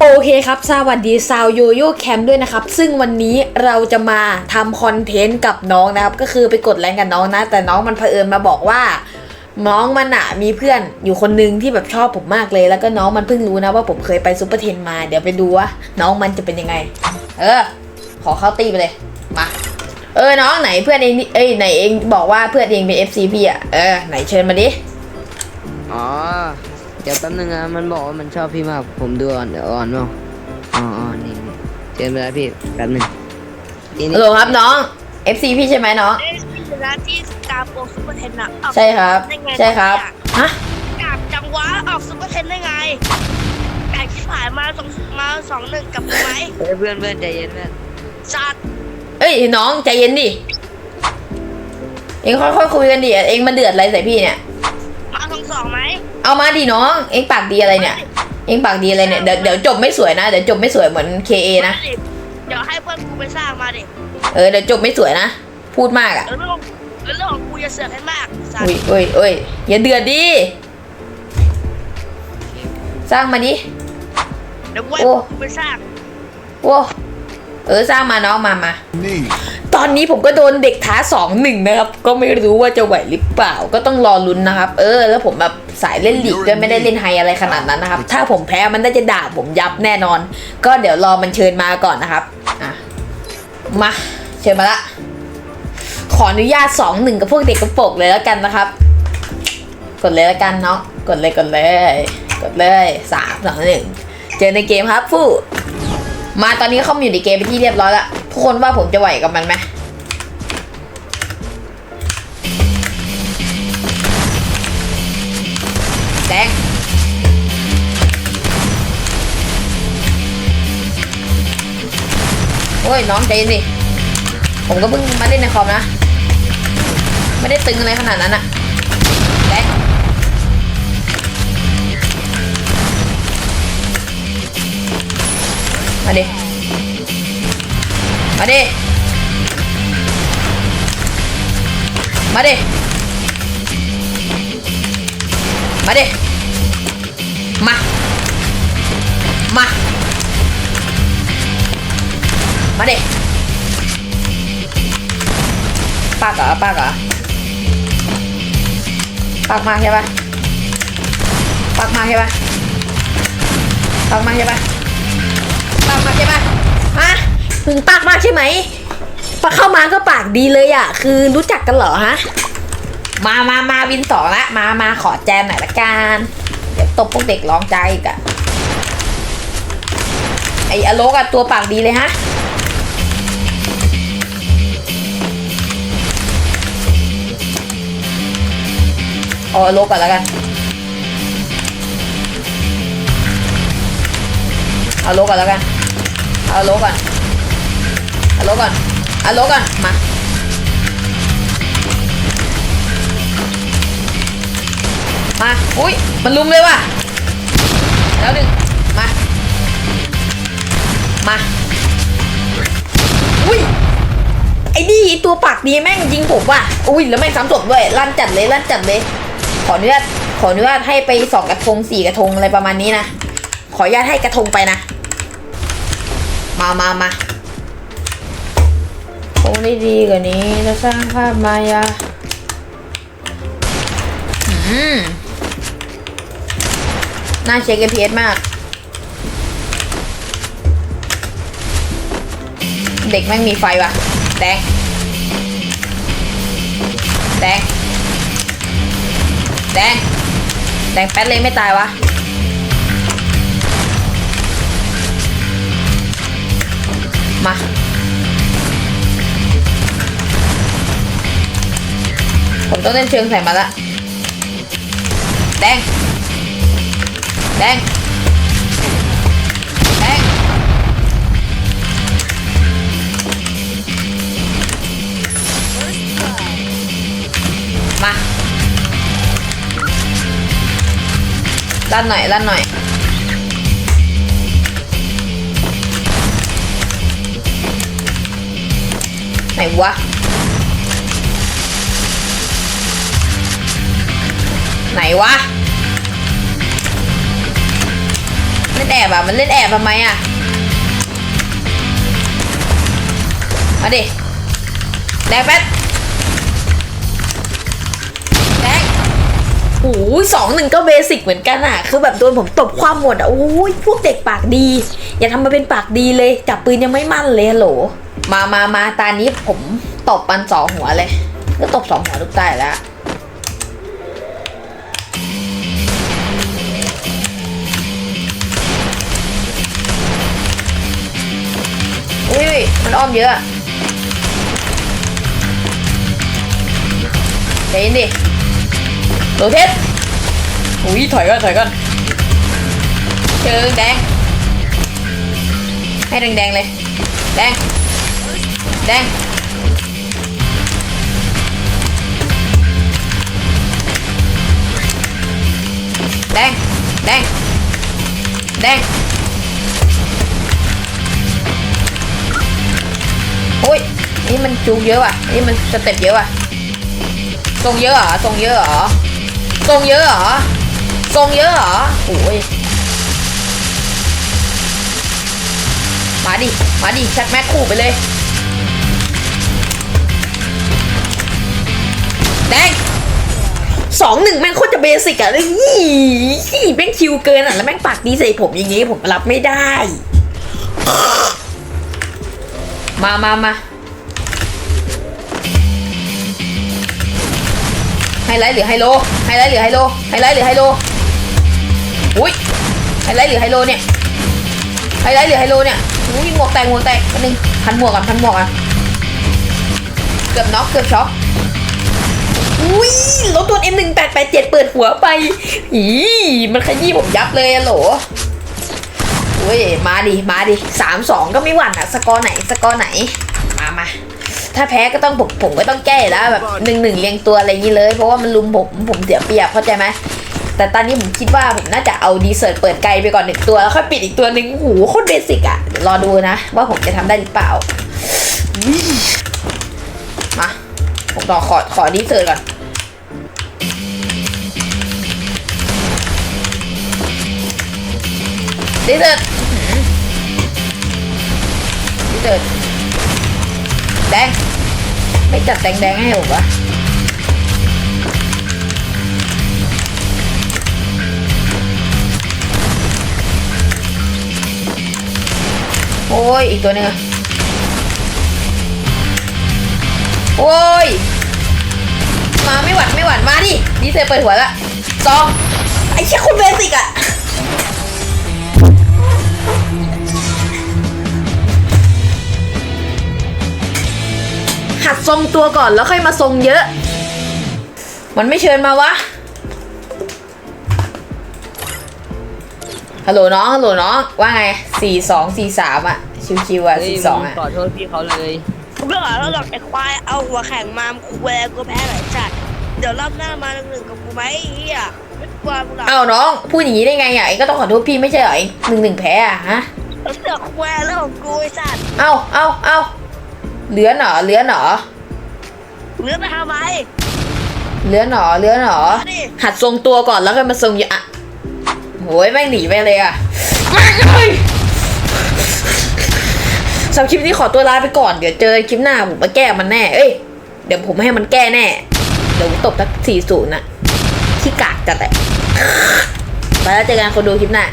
โอเคครับ สวัสดีซาวโยโย่แคมด้วยนะครับ ซึ่งวันนี้เราจะมาทำคอนเทนต์กับน้องนะครับ ก็คือไปกดแรงกับน้องนะ แต่น้องมันเผอิญมาบอกว่า น้องมันอะมีเพื่อนอยู่คนนึงที่แบบชอบผมมากเลย แล้วก็น้องมันเพิ่งรู้นะว่าผมเคยไปซูเปอร์เทนมา เดี๋ยวไปดูว่าน้องมันจะเป็นยังไง เออ ขอเข้าตีไปเลย มา เออ น้องไหนเพื่อนเองนี่เอ้ยไหนเองบอกว่าเพื่อนเองเป็น FC พี่อะเออไหนเชิญมาดิ อ๋อ เดี๋ยวแป๊บนึงนะมันบอกว่ามันชอบพี่มาก ผมดูอ่อนเดี๋ยวอ่อนเนาะอ๋ออ๋อนี่นี่เชิญไปแล้วพี่แป๊บนึงนี่ฮันี่ลโหลครับน้อง FC พี่ใช่ไหมน้องเอ้ยคือร้านที่กาโปรซุปเปอร์เทนอะออกใช่ครับ ได้ไงใช่ครับ ฮะ กาบจังหวะออกซุปเปอร์เทนได้ไงไก่ที่ผ่านมาสองมาสองหนึ่งกับไหมเฮ้ยเพื่อนเพื่อนใจเย็นเพื่อนจัดเอ้ยน้องใจเย็นดิ เองค่อยๆคุยกันดิ เองมาเดือดอะไรใส่พี่เนี่ย มาสองสองไหม เอามาดิน้อง เองปากดีอะไรเนี่ย เองปากดีอะไรเนี่ย เดี๋ยวเดี๋ยวจบไม่สวยนะ เดี๋ยวจบไม่สวยเหมือน KA นะมาดิเดี๋ยวให้เพื่อนกูไปสร้างมาดิเออเดี๋ยวจบไม่สวยนะ พูดมากอะแล้วเรื่องแล้วเรื่องของกูจะเสือกให้มากจัดอุ้ยอุ้ยอุ้ยอย่าเดือดดิ สร้างมาดิ เดี๋ยวกูให้โอ้ กูไปสร้าง โว้เออสร้างมาน้องมามา นี่ ตอนนี้ผมก็โดนเด็กท้าสองหนึ่งนะครับ ก็ไม่รู้ว่าจะไหวหรือเปล่า ก็ต้องรอลุ้นนะครับ เออ แล้วผมแบบสายเล่นลีกด้วยไม่ได้เล่นไฮอะไรขนาดนั้นนะครับ ถ้าผมแพ้มันน่าจะด่าผมยับแน่นอน ก็เดี๋ยวรอมันเชิญมาก่อนนะครับ อะ มา เชิญมาละ ขออนุญาตสองหนึ่งกับพวกเด็กกระโปรงเลยแล้วกันนะครับ กดเลยแล้วกันเนาะ กดเลยกดเลย กดเลยสามสองหนึ่งเจอในเกมครับฟู่มาตอนนี้เข้ามาอยู่ในเกมไปนที่เรียบร้อยแล้ว ทุกคนว่าผมจะไหวกับมันไหมแดงโอ้ย น้องใจเย็นดิ ผมก็เพิ่งมาเล่นในคอมนะ ไม่ได้ตึงอะไรขนาดนั้นอะแดงมาดิ มาดิ มาดิ มาดิ มา มา มาดิปากเหรอปากเหรอปากมาใช่ปะปากมาใช่ปะปากมาใช่ปะปากมาใช่ปะ มึงปากมากใช่ไหมปากเข้ามาก็ปากดีเลยอะ คือรู้จักกันเหรอฮะ มามามาวินสองละ มามาขอแจมหน่อยละกัน เดี๋ยวตบพวกเด็กร้องใจอีกอะไออโลกอะตัวปากดีเลยฮะเอาอโลกก่อนแล้วกันเอาโลกก่อนแล้วกันเอาโลกก่อน อโลก่อนอโลก่อน มา มา อุ้ย มันลุมเลยว่ะ แล้วหนึ่งมา มา อุ้ย ไอ้นี่ตัวปากดีแม่งยิงผมว่ะ อุ้ย แล้วแม่งซ้ำศพด้วย ลั่นจัดเลย ลั่นจัดเลย ขออนุญาต ขออนุญาตให้ไปสองกระทงสี่กระทงอะไรประมาณนี้นะ ขออนุญาตให้กระทงไปนะ มามามา งได้ดีกว่านี้จะสร้างภาพมายาอืมน่าเช็ค FPS มาก เด็กแม่งมีไฟว่ะ แดง แดง แดง แดงแป๊ดเลยไม่ตายวะ ต้องเล่นเชิงใส่มาละแดง แดง แดง มาลั่นหน่อยลั่นหน่อยไหนวะ ไหนวะเล่นแอบอะ มันเล่นแอบทำไมอะ มาดิ แดงแป๊ดแดงโอ้ยสองหนึ่งก็เบสิกเหมือนกันอะ คือแบบโดนผมตบความหมดอะ โอ้ย พวกเด็กปากดี อย่าทำมาเป็นปากดีเลย จับปืนยังไม่มั่นเลยฮัลโหล มามามาตานี้ผมตบมันสองหัวเลย ก็ตบสองหัวลูกใต้แล้ว มันอ้อมเยอะอะใจเย็นดิโรเทสอุ้ยถอยก่อนถอยก่อนเชิงแดง ให้แดงๆเลย แดง แดงแดงแดงแดง โอ้ยนี่มันจูงเยอะว่ะ นี่มันสเต็ปเยอะว่ะทรงเยอะเหรอทรงเยอะเหรอทรงเยอะเหรอทรงเยอะเหรอโอ้ยมาดิ มาดิชักแม็กคู่ไปเลยแดงสองหนึ่งแม่งโคตรจะเบสิกอะเลยยี่แม่งคิวเกินอะแล้วแม่งปากดีใส่ผมอย่างงี้ผมรับไม่ได้ มามามาไฮไลท์หรือไฮโล ไฮไลท์หรือไฮโล ไฮไลท์หรือไฮโล อุ้ย ไฮไลท์หรือไฮโลเนี่ย ไฮไลท์หรือไฮโลเนี่ย อุ้ยหมวกแตกหมวกแตกอันนึงพันหมวกก่อนพันหมวกก่อนเกือบน็อกเกือบช็อกอุ้ยรถตัว M1887 เปิดหัวไป อีมันขยี้ผมยับเลยอะโหล อ้ยมาดิมาดิสามสองก็ไม่หวั่นอะสกอร์ไหนสกอร์ไหนมามาถ้าแพ้ก็ต้องผมผมก็ต้องแก้แล้วแบบหนึ่งหนึ่งเรียงตัวอะไรอย่างนี้เลย เพราะว่ามันลุมผมผมเสียเปรียบเข้าใจไหมแต่ตอนนี้ผมคิดว่าผมน่าจะเอาดีเซิร์ตเปิดไกลไปก่อนหนึ่งตัวแล้วค่อยปิดอีกตัวหนึ่งโอ้โหโคตรเบสิกอะเดี๋ยวรอดูนะ ว่าผมจะทำได้หรือเปล่ามาผมต่อขอขอดีเซิร์ตก่อนดีเซิร์ต เซิร์ตแดง ไม่จัดแดงแดงให้ผมวะโอ้ย อีกตัวนึงโอ้ย มาไม่หวั่นไม่หวั่นมาดิดีเซเปิดหัวละซองไอ้เชี่ยคนเบสิกอะ หัดทรงตัวก่อนแล้วค่อยมาทรงเยอะ มันไม่เชิญมาวะ ฮัลโหลน้องฮัลโหลน้อง ว่าไงสี่สองสี่สามอะชิวๆอะเฮ้ยสี่สองอะขอโทษพี่เขาเลยกูไม่หวังแล้วหรอกไอ้ควายเอาหัวแข่งมากูแวร์กูแพ้หลายจัดเดี๋ยวรอบหน้ามาหนึ่งๆกับกูไหมไอ้เฮียไม่กลัวกูหรอกเอ้าน้องพูดอย่างนี้ได้ไงอะไอ้ก็ต้องขอโทษพี่ไม่ใช่เหรอไอ้หนึ่งหนึ่งแพ้อะฮะแล้วเสือกแวร์เรื่องของกูไอ้สัตว์เอ้าเอ้าเอ้า เหลือหนอเหลือหนอเลือกไปทำไมเหลือหนอเหลือหนอ มาดิหัดทรงตัวก่อนแล้วค่อยมาทรงเยอะอะโหยแม่งหนีไปเลยอะแม่งเอ้ยสำหรับคลิปนี้ขอตัวลาไปก่อน เดี๋ยวเจอคลิปหน้าผมมาแก้มันแน่ เอ้ย เดี๋ยวผมให้มันแก้แน่ เดี๋ยวผมตบทักสี่ศูนย์นะที่กากจัดแหละไปแล้วเจอกันคนดูคลิปหน้า